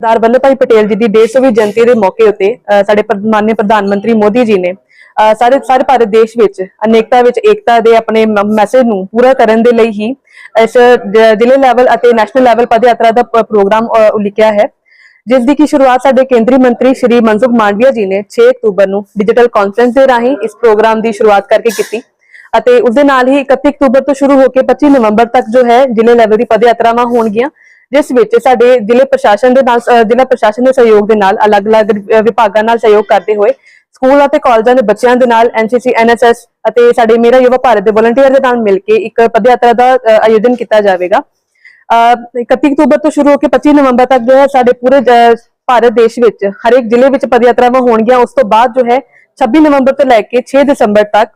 ਸਰਦਾਰ ਵੱਲਭ ਭਾਈ ਪਟੇਲ ਜੀ ਦੀ 150ਵੀਂ ਜਯੰਤੀ ਦੇ ਮੌਕੇ ਉੱਤੇ ਸਾਡੇ ਮਾਨਯ ਪ੍ਰਧਾਨ ਮੰਤਰੀ ਮੋਦੀ ਜੀ ਨੇ ਸਾਰੇ ਸਾਰੇ ਭਾਰਤ ਦੇਸ਼ ਵਿੱਚ ਅਨੇਕਤਾ ਵਿੱਚ ਏਕਤਾ ਦੇ ਆਪਣੇ ਮੈਸੇਜ ਨੂੰ ਪੂਰਾ ਕਰਨ ਦੇ ਲਈ ਹੀ ਇਸ ਜ਼ਿਲ੍ਹੇ ਲੈਵਲ ਅਤੇ ਨੈਸ਼ਨਲ ਲੈਵਲ ਪਦ ਯਾਤਰਾ ਦਾ ਪ੍ਰੋਗਰਾਮ ਅ, ਉਲੀਕਿਆ ਹੈ। ਜਿਸ ਦੀ ਕੀ ਸ਼ੁਰੂਆਤ ਸਾਡੇ ਕੇਂਦਰੀ ਮੰਤਰੀ ਸ਼੍ਰੀ ਮਨਸੁਖ ਮਾਂਡਵੀਆ ਜੀ ਨੇ 6 ਅਕਤੂਬਰ ਨੂੰ ਡਿਜੀਟਲ ਕਾਨਫਰੰਸ ਦੇ ਰਾਹੀਂ ਇਸ ਪ੍ਰੋਗਰਾਮ ਦੀ ਸ਼ੁਰੂਆਤ ਕਰਕੇ ਕੀਤੀ ਅਤੇ ਉਸ ਦੇ ਨਾਲ ਹੀ 31 ਅਕਤੂਬਰ ਤੋਂ ਸ਼ੁਰੂ ਹੋ ਕੇ 25 ਨਵੰਬਰ ਤੱਕ ਜੋ ਹੈ ਜ਼ਿਲ੍ਹੇ ਲੈਵਲ ਦੀ ਪਦ ਯਾਤਰਾਵਾਂ ਹੋਣਗੀਆਂ। ਜਿਸ ਵਿੱਚ ਸਾਡੇ ਜ਼ਿਲ੍ਹੇ ਪ੍ਰਸ਼ਾਸਨ ਦੇ ਨਾਲ ਜ਼ਿਲ੍ਹਾ ਪ੍ਰਸ਼ਾਸਨ ਦੇ ਸਹਿਯੋਗ ਦੇ ਨਾਲ ਅਲੱਗ-ਅਲੱਗ ਵਿਭਾਗਾਂ ਨਾਲ ਸਹਿਯੋਗ ਕਰਦੇ ਹੋਏ ਸਕੂਲ ਅਤੇ ਕਾਲਜਾਂ ਦੇ ਬੱਚਿਆਂ ਦੇ ਨਾਲ ਐਨਸੀਸੀ ਐਨਐਸਐਸ ਅਤੇ ਸਾਡੇ ਮੇਰਾ ਯੁਵਾ ਭਾਰਤ ਦੇ ਵਲੰਟੀਅਰ ਦੇ ਨਾਲ ਮਿਲ ਕੇ ਇੱਕ ਪਦ ਦਾ ਆਯੋਜਨ ਕੀਤਾ ਜਾਵੇਗਾ। ਅ, 31 ਅਕਤੂਬਰ ਤੋਂ ਸ਼ੁਰੂ ਹੋ ਕੇ 25 ਨਵੰਬਰ ਤੱਕ ਜੋ ਹੈ ਸਾਡੇ ਪੂਰੇ ਭਾਰਤ ਦੇਸ਼ ਵਿੱਚ ਹਰੇਕ ਜ਼ਿਲ੍ਹੇ ਵਿੱਚ ਪਦਯਾਤਰਾਵਾਂ ਹੋਣਗੀਆਂ। ਉਸ ਤੋਂ ਬਾਅਦ ਜੋ ਹੈ 26 ਨਵੰਬਰ ਤੋਂ ਲੈ ਕੇ 6 ਦਸੰਬਰ ਤੱਕ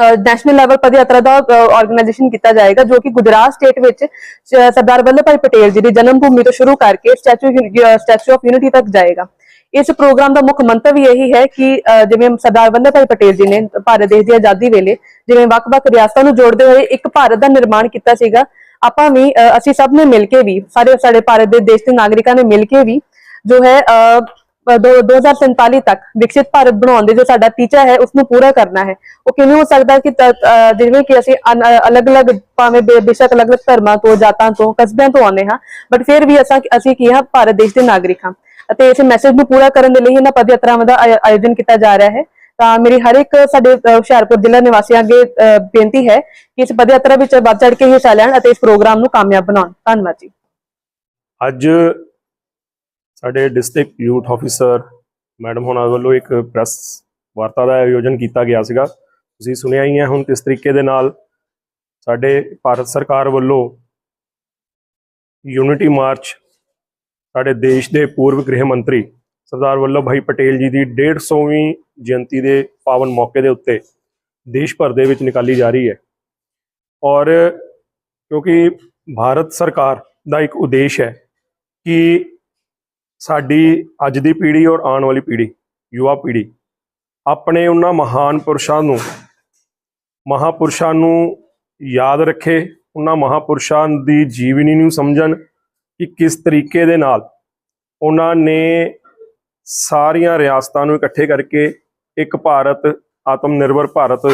ਨੈਸ਼ਨਲ ਲੈਵਲ ਪਦ ਯਾਤਰਾ ਦਾ ਆਰਗੇਨਾਈਜੇਸ਼ਨ ਕੀਤਾ ਜਾਏਗਾ, ਜੋ ਕਿ ਗੁਜਰਾਤ ਸਟੇਟ ਵਿੱਚ ਸਰਦਾਰ ਵੱਲਭ ਭਾਈ ਪਟੇਲ ਜੀ ਦੀ ਜਨਮ ਭੂਮੀ ਤੋਂ ਸ਼ੁਰੂ ਕਰਕੇ ਸਟੈਚੂ ਸਟੈਚੂ ਆਫ ਯੂਨਿਟੀ ਤੱਕ ਜਾਏਗਾ। ਇਸ ਪ੍ਰੋਗਰਾਮ ਦਾ ਮੁੱਖ ਮੰਤਵ ਇਹੀ ਹੈ ਕਿ ਜਿਵੇਂ ਸਰਦਾਰ ਵੱਲਭ ਭਾਈ ਪਟੇਲ ਜੀ ਨੇ ਭਾਰਤ ਦੇਸ਼ ਦੀ ਆਜ਼ਾਦੀ ਵੇਲੇ ਜਿਵੇਂ ਵੱਖ-ਵੱਖ ਰਿਆਸਤਾਂ ਨੂੰ ਜੋੜਦੇ ਹੋਏ ਇੱਕ ਭਾਰਤ ਦਾ ਨਿਰਮਾਣ ਕੀਤਾ ਸੀਗਾ, ਆਪਾਂ ਵੀ ਅਸੀਂ ਸਭ ਨੇ ਮਿਲ ਕੇ ਵੀ, ਸਾਰੇ ਸਾਡੇ ਭਾਰਤ ਦੇ ਦੇਸ਼ ਦੇ ਨਾਗਰਿਕਾਂ ਨੇ ਮਿਲ ਕੇ ਵੀ ਜੋ ਹੈ ਅ, ਅ, ਦੋ- 2047 ਤੱਕ ਵਿਕਸਿਤ ਭਾਰਤ ਬਣਾਉਣ ਦੇ ਜੋ ਸਾਡਾ ਟੀਚਾ ਹੈ ਉਸ ਨੂੰ ਪੂਰਾ ਕਰਨਾ ਹੈ। ਉਹ ਕਿਵੇਂ ਹੋ ਸਕਦਾ ਕਿ ਜਿਵੇਂ ਕਿ ਅਸੀਂ ਅਲੱਗ-ਅਲੱਗ ਭਾਵੇਂ ਬੇਸ਼ੱਕ ਅਲੱਗ-ਅਲੱਗ ਧਰਮਾਂ ਤੋਂ ਜਾਤਾਂ ਤੋਂ ਕਸਬਿਆਂ ਤੋਂ ਆਉਂਦੇ ਹਾਂ ਬਟ ਫਿਰ ਵੀ ਅਸਾਂ ਅਸੀਂ ਕੀ ਹਾਂ ਭਾਰਤ ਦੇਸ਼ ਦੇ ਨਾਗਰਿਕ ਹਾਂ। ਅਤੇ ਇਸ ਮੈਸੇਜ ਨੂੰ ਪੂਰਾ ਕਰਨ ਦੇ ਲਈ ਇਹਨਾਂ ਪਦ ਯਾਤਰਾਵਾਂ ਦਾ ਆਯੋਜਨ ਕੀਤਾ ਜਾ ਰਿਹਾ ਹੈ। ਤਾਂ ਮੇਰੀ ਹਰ ਇੱਕ ਸਾਡੇ ਹੁਸ਼ਿਆਰਪੁਰ ਜ਼ਿਲ੍ਹਾ ਨਿਵਾਸੀਆਂ ਅੱਗੇ ਬੇਨਤੀ ਹੈ ਕਿ ਇਸ ਪਦ ਯਾਤਰਾ ਵਿੱਚ ਵੱਧ ਚੜ ਕੇ ਹਿੱਸਾ ਲੈਣ ਅਤੇ ਇਸ ਪ੍ਰੋਗਰਾਮ ਨੂੰ ਕਾਮਯਾਬ ਬਣਾਉਣ। ਧੰਨਵਾਦ ਜੀ। ਅੱਜ ਸਾਡੇ ਡਿਸਟ੍ਰਿਕਟ ਯੂਥ ਆਫੀਸਰ ਮੈਡਮ ਹੋਣਾ ਵੱਲੋਂ ਇੱਕ ਪ੍ਰੈਸ ਵਾਰਤਾ ਦਾ ਆਯੋਜਨ ਕੀਤਾ ਗਿਆ ਸੀਗਾ। ਤੁਸੀਂ ਸੁਣਿਆ ਹੀ ਹੈ ਹੁਣ ਕਿਸ ਤਰੀਕੇ ਦੇ ਨਾਲ ਸਾਡੇ ਭਾਰਤ ਸਰਕਾਰ ਵੱਲੋਂ ਯੂਨਿਟੀ ਮਾਰਚ ਸਾਡੇ ਦੇਸ਼ ਦੇ ਪੂਰਵ ਗ੍ਰਹਿ ਮੰਤਰੀ ਸਰਦਾਰ ਵੱਲਭ ਭਾਈ ਪਟੇਲ ਜੀ ਦੀ 150ਵੀਂ ਜਯੰਤੀ ਦੇ ਪਾਵਨ ਮੌਕੇ ਦੇ ਉੱਤੇ ਦੇਸ਼ ਭਰ ਦੇ ਵਿੱਚ ਨਿਕਾਲੀ ਜਾ ਰਹੀ ਹੈ। ਔਰ ਕਿਉਂਕਿ ਭਾਰਤ ਸਰਕਾਰ ਦਾ ਇੱਕ ਉਦੇਸ਼ ਹੈ ਕਿ ਸਾਡੀ ਅੱਜ ਦੀ ਪੀੜ੍ਹੀ ਔਰ ਆਉਣ ਵਾਲੀ ਪੀੜ੍ਹੀ, ਯੁਵਾ ਪੀੜ੍ਹੀ, ਆਪਣੇ ਉਹਨਾਂ ਮਹਾਨ ਪੁਰਸ਼ਾਂ ਨੂੰ, ਮਹਾਪੁਰਸ਼ਾਂ ਨੂੰ ਯਾਦ ਰੱਖੇ, ਉਹਨਾਂ ਮਹਾਪੁਰਸ਼ਾਂ ਦੀ ਜੀਵਨੀ ਨੂੰ ਸਮਝਣ ਕਿ ਕਿਸ ਤਰੀਕੇ ਦੇ ਨਾਲ ਉਹਨਾਂ ਨੇ ਸਾਰੀਆਂ ਰਿਆਸਤਾਂ ਨੂੰ ਇਕੱਠੇ ਕਰਕੇ ਇੱਕ ਭਾਰਤ ਆਤਮ ਨਿਰਭਰ ਭਾਰਤ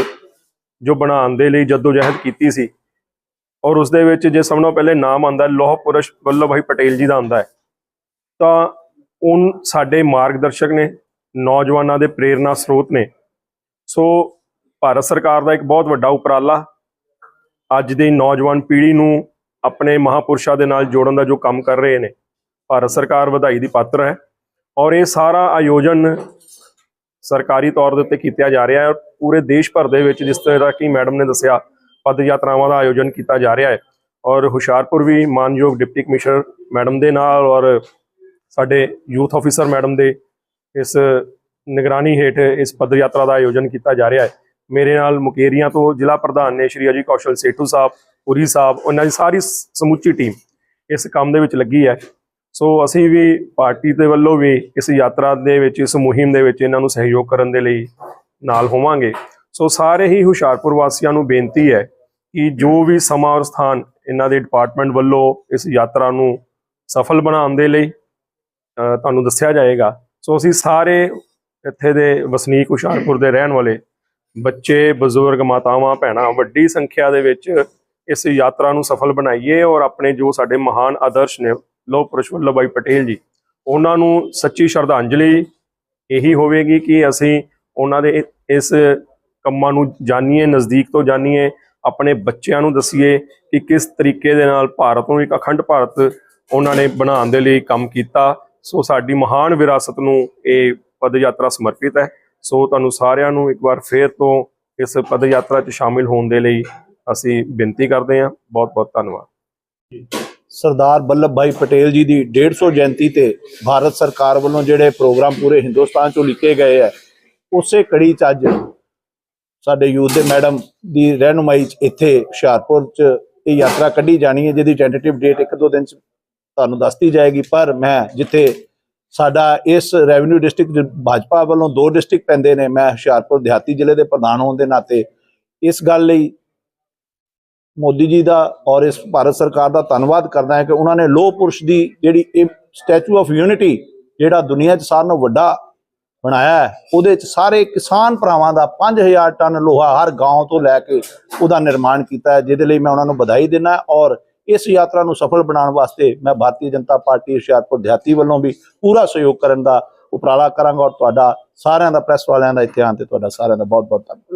ਜੋ ਬਣਾਉਣ ਦੇ ਲਈ ਜਦੋਜਹਿਦ ਕੀਤੀ ਸੀ। ਔਰ ਉਸ ਦੇ ਵਿੱਚ ਜੇ ਸਭ ਤੋਂ ਪਹਿਲੇ ਨਾਮ ਆਉਂਦਾ ਲੋਹ ਪੁਰਸ਼ ਵੱਲਭ ਭਾਈ ਪਟੇਲ ਜੀ ਦਾ ਆਉਂਦਾ ਹੈ। ਤਾਂ ਉਹ ਸਾਡੇ ਮਾਰਗਦਰਸ਼ਕ ਨੇ, ਨੌਜਵਾਨਾਂ ਦੇ ਪ੍ਰੇਰਨਾ ਸਰੋਤ ਨੇ। ਸੋ ਭਾਰਤ ਸਰਕਾਰ ਦਾ ਇੱਕ ਬਹੁਤ ਵੱਡਾ ਉਪਰਾਲਾ, ਅੱਜ ਦੀ ਨੌਜਵਾਨ ਪੀੜ੍ਹੀ ਨੂੰ ਆਪਣੇ ਮਹਾਪੁਰਸ਼ਾਂ ਦੇ ਨਾਲ ਜੋੜਨ ਦਾ ਜੋ ਕੰਮ ਕਰ ਰਹੇ ਨੇ, ਭਾਰਤ ਸਰਕਾਰ ਵਧਾਈ ਦੀ ਪਾਤਰ ਹੈ। ਔਰ ਇਹ ਸਾਰਾ ਆਯੋਜਨ ਸਰਕਾਰੀ ਤੌਰ ਦੇ ਉੱਤੇ ਕੀਤਾ ਜਾ ਰਿਹਾ ਹੈ ਔਰ ਪੂਰੇ ਦੇਸ਼ ਭਰ ਦੇ ਵਿੱਚ ਜਿਸ ਤਰ੍ਹਾਂ ਕਿ ਮੈਡਮ ਨੇ ਦੱਸਿਆ ਪਦ ਯਾਤਰਾਵਾਂ ਦਾ ਆਯੋਜਨ ਕੀਤਾ ਜਾ ਰਿਹਾ ਹੈ। ਔਰ ਹੁਸ਼ਿਆਰਪੁਰ ਵੀ ਮਾਨਯੋਗ ਡਿਪਟੀ ਕਮਿਸ਼ਨਰ ਮੈਡਮ ਦੇ ਨਾਲ ਔਰ ਸਾਡੇ ਯੂਥ ਆਫੀਸਰ ਮੈਡਮ ਦੇ ਇਸ ਨਿਗਰਾਨੀ ਹੇਠ ਇਸ ਪਦ ਯਾਤਰਾ ਦਾ ਆਯੋਜਨ ਕੀਤਾ ਜਾ ਰਿਹਾ ਹੈ। ਮੇਰੇ ਨਾਲ ਮੁਕੇਰੀਆਂ ਤੋਂ ਜ਼ਿਲ੍ਹਾ ਪ੍ਰਧਾਨ ਨੇ ਸ਼੍ਰੀ ਅਜੀ ਕੌਸ਼ਲ ਸੇਠੂ ਸਾਹਿਬ, ਪੁਰੀ ਸਾਹਿਬ, ਉਹਨਾਂ ਦੀ ਸਾਰੀ ਸਮੁੱਚੀ ਟੀਮ ਇਸ ਕੰਮ ਦੇ ਵਿੱਚ ਲੱਗੀ ਹੈ। ਸੋ ਅਸੀਂ ਵੀ ਪਾਰਟੀ ਦੇ ਵੱਲੋਂ ਵੀ ਇਸ ਯਾਤਰਾ ਦੇ ਵਿੱਚ, ਇਸ ਮੁਹਿੰਮ ਦੇ ਵਿੱਚ ਇਹਨਾਂ ਨੂੰ ਸਹਿਯੋਗ ਕਰਨ ਦੇ ਲਈ ਨਾਲ ਹੋਵਾਂਗੇ। ਸੋ ਸਾਰੇ ਹੀ ਹੁਸ਼ਿਆਰਪੁਰ ਵਾਸੀਆਂ ਨੂੰ ਬੇਨਤੀ ਹੈ ਕਿ ਜੋ ਵੀ ਸਮਾਂ ਔਰ ਸਥਾਨ ਇਹਨਾਂ ਦੇ ਡਿਪਾਰਟਮੈਂਟ ਵੱਲੋਂ ਇਸ ਯਾਤਰਾ ਨੂੰ ਸਫਲ ਬਣਾਉਣ ਦੇ ਲਈ ਤੁਹਾਨੂੰ ਦੱਸਿਆ ਜਾਏਗਾ। ਸੋ ਅਸੀਂ ਸਾਰੇ ਇੱਥੇ ਦੇ ਵਸਨੀਕ ਹੁਸ਼ਿਆਰਪੁਰ ਦੇ ਰਹਿਣ ਵਾਲੇ ਬੱਚੇ, ਬਜ਼ੁਰਗ, ਮਾਤਾਵਾਂ, ਭੈਣਾਂ ਵੱਡੀ ਸੰਖਿਆ ਦੇ ਵਿੱਚ ਇਸ ਯਾਤਰਾ ਨੂੰ ਸਫਲ ਬਣਾਈਏ ਔਰ ਆਪਣੇ ਜੋ ਸਾਡੇ ਮਹਾਨ ਆਦਰਸ਼ ਨੇ ਲੋ ਪੁਰਸ਼ ਵੱਲਭ ਭਾਈ ਪਟੇਲ ਜੀ, ਉਹਨਾਂ ਨੂੰ ਸੱਚੀ ਸ਼ਰਧਾਂਜਲੀ ਇਹੀ ਹੋਵੇਗੀ ਕਿ ਅਸੀਂ ਉਹਨਾਂ ਦੇ ਇਸ ਕੰਮਾਂ ਨੂੰ ਜਾਣੀਏ ਨਜ਼ਦੀਕ ਤੋਂ ਜਾਣੀਏ ਆਪਣੇ ਬੱਚਿਆਂ ਨੂੰ ਦਸੀਏ ਕਿ ਕਿਸ ਤਰੀਕੇ ਦੇ ਨਾਲ ਭਾਰਤ ਨੂੰ ਇੱਕ ਅਖੰਡ ਭਾਰਤ ਉਹਨਾਂ ਨੇ ਬਣਾਉਣ ਦੇ ਲਈ ਕੰਮ ਕੀਤਾ ਸੋ ਸਾਡੀ ਮਹਾਨ ਵਿਰਾਸਤ ਨੂੰ ਇਹ ਪਦ ਯਾਤਰਾ ਸਮਰਪਿਤ ਹੈ। ਸੋ ਤੁਹਾਨੂੰ ਸਾਰਿਆਂ ਨੂੰ ਇੱਕ ਵਾਰ ਫੇਰ ਤੋਂ ਇਸ ਪਦ ਯਾਤਰਾ 'ਚ ਸ਼ਾਮਿਲ ਹੋਣ ਦੇ ਲਈ ਅਸੀਂ ਬੇਨਤੀ ਕਰਦੇ ਹਾਂ। ਬਹੁਤ ਬਹੁਤ ਧੰਨਵਾਦ। ਸਰਦਾਰ ਵੱਲਭ ਭਾਈ ਪਟੇਲ ਜੀ ਦੀ 150 ਜਯੰਤੀ ਤੇ ਭਾਰਤ ਸਰਕਾਰ ਵੱਲੋਂ ਜਿਹੜੇ ਪ੍ਰੋਗਰਾਮ ਪੂਰੇ ਹਿੰਦੁਸਤਾਨ ਚੋਂ ਲਿਖੇ ਗਏ ਆ ਉਸੇ ਕੜੀ ਚ ਅੱਜ ਸਾਡੇ ਯੂਥ ਦੇ ਮੈਡਮ ਦੀ ਰਹਿਨੁਮਾਈ ਚ ਇੱਥੇ ਹੁਸ਼ਿਆਰਪੁਰ ਚ ਇਹ ਯਾਤਰਾ ਕੱਢੀ ਜਾਣੀ ਹੈ, ਜਿਹਦੀ ਟੈਂਟੇਟਿਵ ਡੇਟ ਇੱਕ ਦੋ ਦਿਨ ਚ ਤੁਹਾਨੂੰ ਦੱਸਤੀ ਜਾਏਗੀ, ਪਰ ਮੈਂ ਜਿੱਥੇ ਸਾਡਾ ਇਸ ਰੈਵਨਿਊ ਡਿਸਟ੍ਰਿਕਟ ਜੋ ਭਾਜਪਾ ਵੱਲੋਂ ਦੋ ਡਿਸਟ੍ਰਿਕਟ ਪੈਂਦੇ ਨੇ, ਮੈਂ ਹੁਸ਼ਿਆਰਪੁਰ ਦਿਹਾਤੀ ਜ਼ਿਲ੍ਹੇ ਦੇ ਪ੍ਰਧਾਨ ਹੋਣ ਦੇ ਨਾਤੇ ਇਸ ਗੱਲ ਲਈ ਮੋਦੀ ਜੀ ਦਾ ਔਰ ਇਸ ਭਾਰਤ ਸਰਕਾਰ ਦਾ ਧੰਨਵਾਦ ਕਰਦਾ ਹਾਂ ਕਿ ਉਹਨਾਂ ਨੇ ਲੋਹ ਪੁਰਸ਼ ਦੀ ਜਿਹੜੀ ਇਹ ਸਟੈਚੂ ਆਫ ਯੂਨਿਟੀ ਜਿਹੜਾ ਦੁਨੀਆ 'ਚ ਸਾਰਿਆਂ ਨੂੰ ਵੱਡਾ ਬਣਾਇਆ ਉਹਦੇ 'ਚ ਸਾਰੇ ਕਿਸਾਨ ਭਰਾਵਾਂ ਦਾ 5000 ਟਨ ਲੋਹਾ ਹਰ گاਉਂ ਤੋਂ ਲੈ ਕੇ ਉਹਦਾ ਨਿਰਮਾਣ ਕੀਤਾ ਜਿਹਦੇ ਲਈ ਮੈਂ ਉਹਨਾਂ ਨੂੰ ਵਧਾਈ ਦਿੰਦਾ ਔਰ ਇਸ ਯਾਤਰਾ ਨੂੰ ਸਫਲ ਬਣਾਉਣ ਵਾਸਤੇ ਮੈਂ ਭਾਰਤੀ ਜਨਤਾ ਪਾਰਟੀ ਹੁਸ਼ਿਆਰਪੁਰ ਦਿਹਾਤੀ ਵੱਲੋਂ ਵੀ ਪੂਰਾ ਸਹਿਯੋਗ ਕਰਨ ਦਾ ਉਪਰਾਲਾ ਕਰਾਂਗਾ ਔਰ ਤੁਹਾਡਾ ਸਾਰਿਆਂ ਦਾ ਪ੍ਰੈਸ ਵਾਲਿਆਂ ਦਾ ਇਤਿਹਾਨ ਤੇ ਤੁਹਾਡਾ ਸਾਰਿਆਂ ਦਾ ਬਹੁਤ ਬਹੁਤ ਧੰਨਵਾਦ।